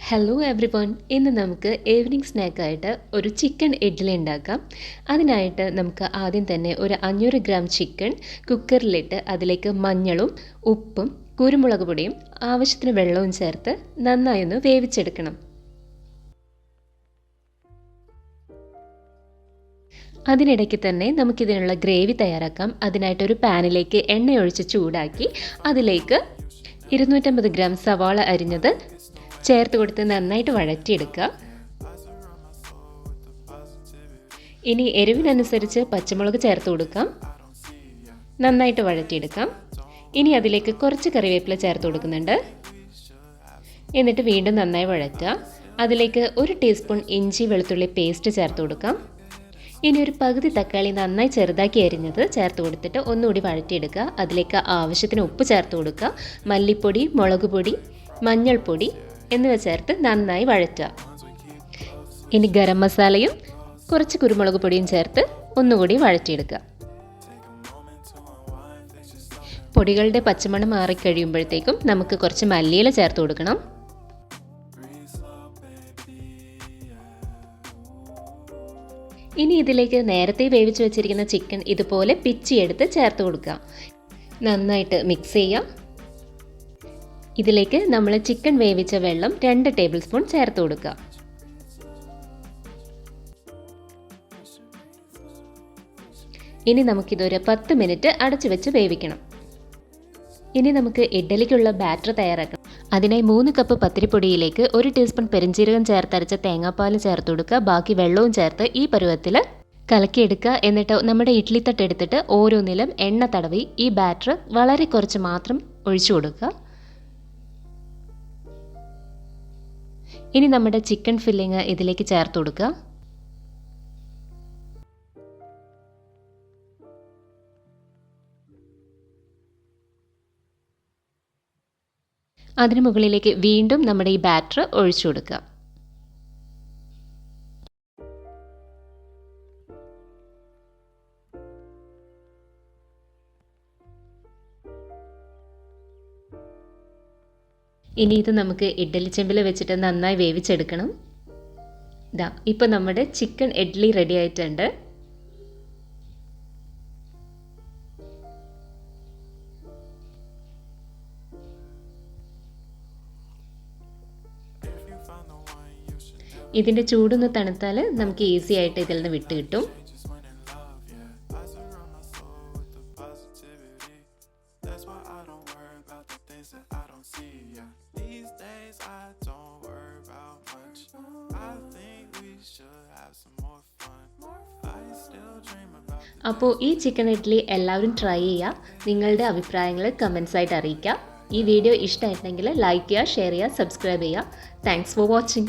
Hello every one ഇന്ന് നമുക്ക് evening സ്നാക്കായിട്ട് ഒരു ചിക്കൻ ഇഡ്ഡലി ഉണ്ടാക്കാം. അതിനായിട്ട് നമുക്ക് ആദ്യം തന്നെ ഒരു അഞ്ഞൂറ് ഗ്രാം ചിക്കൻ കുക്കറിലിട്ട് അതിലേക്ക് മഞ്ഞളും ഉപ്പും കുരുമുളക് പൊടിയും ആവശ്യത്തിന് വെള്ളവും ചേർത്ത് നന്നായി ഒന്ന് വേവിച്ചെടുക്കണം. അതിനിടയ്ക്ക് തന്നെ നമുക്കിതിനുള്ള ഗ്രേവി തയ്യാറാക്കാം. അതിനായിട്ട് ഒരു പാനിലേക്ക് എണ്ണയൊഴിച്ച് ചൂടാക്കി അതിലേക്ക് ഇരുന്നൂറ്റമ്പത് ഗ്രാം സവാള അരിഞ്ഞത് ചേർത്ത് കൊടുത്ത് നന്നായിട്ട് വഴറ്റിയെടുക്കുക. ഇനി എരിവിനനുസരിച്ച് പച്ചമുളക് ചേർത്ത് കൊടുക്കാം. നന്നായിട്ട് വഴറ്റിയെടുക്കാം. ഇനി അതിലേക്ക് കുറച്ച് കറിവേപ്പില ചേർത്ത് കൊടുക്കുന്നുണ്ട്. എന്നിട്ട് വീണ്ടും നന്നായി വഴറ്റുക. അതിലേക്ക് ഒരു ടീസ്പൂൺ ഇഞ്ചി വെളുത്തുള്ളി പേസ്റ്റ് ചേർത്ത് കൊടുക്കാം. ഇനി ഒരു പകുതി തക്കാളി നന്നായി ചെറുതാക്കി അരിഞ്ഞത് ചേർത്ത് കൊടുത്തിട്ട് ഒന്നുകൂടി വഴറ്റിയെടുക്കുക. അതിലേക്ക് ആവശ്യത്തിന് ഉപ്പ് ചേർത്ത് കൊടുക്കുക. മല്ലിപ്പൊടി മുളക് പൊടി മഞ്ഞൾപ്പൊടി എന്നിവ ചേർത്ത് നന്നായി വഴറ്റുക. ഇനി ഗരം മസാലയും കുറച്ച് കുരുമുളക് പൊടിയും ചേർത്ത് ഒന്നുകൂടി വഴറ്റിയെടുക്കുക. പൊടികളുടെ പച്ചമണം മാറിക്കഴിയുമ്പോഴത്തേക്കും നമുക്ക് കുറച്ച് മല്ലിയില ചേർത്ത് കൊടുക്കണം. ഇനി ഇതിലേക്ക് നേരത്തെ വേവിച്ച് വെച്ചിരിക്കുന്ന ചിക്കൻ ഇതുപോലെ പിച്ചിയെടുത്ത് ചേർത്ത് കൊടുക്കുക. നന്നായിട്ട് മിക്സ് ചെയ്യാം. ഇതിലേക്ക് നമ്മൾ ചിക്കൻ വേവിച്ച വെള്ളം രണ്ട് ടേബിൾ സ്പൂൺ ചേർത്ത് കൊടുക്കുക. ഇനി നമുക്കിതൊരു പത്ത് മിനിറ്റ് അടച്ചു വെച്ച് വേവിക്കണം. ഇനി നമുക്ക് ഇഡ്ഡലിക്കുള്ള ബാറ്റർ തയ്യാറാക്കണം. അതിനായി മൂന്ന് കപ്പ് പത്തിരിപ്പൊടിയിലേക്ക് ഒരു ടീസ്പൂൺ പെരിഞ്ചീരകം ചേർത്തരച്ച തേങ്ങാപ്പാൽ ചേർത്ത് കൊടുക്കുക. ബാക്കി വെള്ളവും ചേർത്ത് ഈ പരുവത്തിൽ കലക്കിയെടുക്കുക. എന്നിട്ട് നമ്മുടെ ഇഡ്ഡലി തട്ട് എടുത്തിട്ട് ഓരോന്നിലും എണ്ണ തടവി ഈ ബാറ്റർ വളരെ കുറച്ച് മാത്രം ഒഴിച്ചു കൊടുക്കുക. ഇനി നമ്മുടെ ചിക്കൻ ഫില്ലിങ് ഇതിലേക്ക് ചേർത്ത് കൊടുക്കുക. അതിനു മുകളിലേക്ക് വീണ്ടും നമ്മുടെ ഈ ബാറ്റർ ഒഴിച്ചു കൊടുക്കുക. ഇനി ഇത് നമുക്ക് ഇഡ്ഡലി ചെമ്പിൽ വെച്ചിട്ട് നന്നായി വേവിച്ചെടുക്കണം. ഇതാ ഇപ്പം നമ്മുടെ ചിക്കൻ ഇഡ്ഡലി റെഡി ആയിട്ടുണ്ട്. ഇതിന്റെ ചൂടൊന്ന് തണുത്താൽ നമുക്ക് ഈസി ആയിട്ട് ഇതിൽ നിന്ന് വിട്ട് കിട്ടും. അപ്പോൾ ഈ ചിക്കൻ ഇഡ്ഡലി എല്ലാവരും ട്രൈ ചെയ്യുക നിങ്ങളുടെ അഭിപ്രായങ്ങൾ കമൻസ് ആയിട്ട് അറിയിക്കുക ഈ വീഡിയോ ഇഷ്ടമായിട്ടുണ്ടെങ്കിൽ ലൈക്ക് ചെയ്യുക ഷെയർ ചെയ്യുക സബ്സ്ക്രൈബ് ചെയ്യുക. Thanks for watching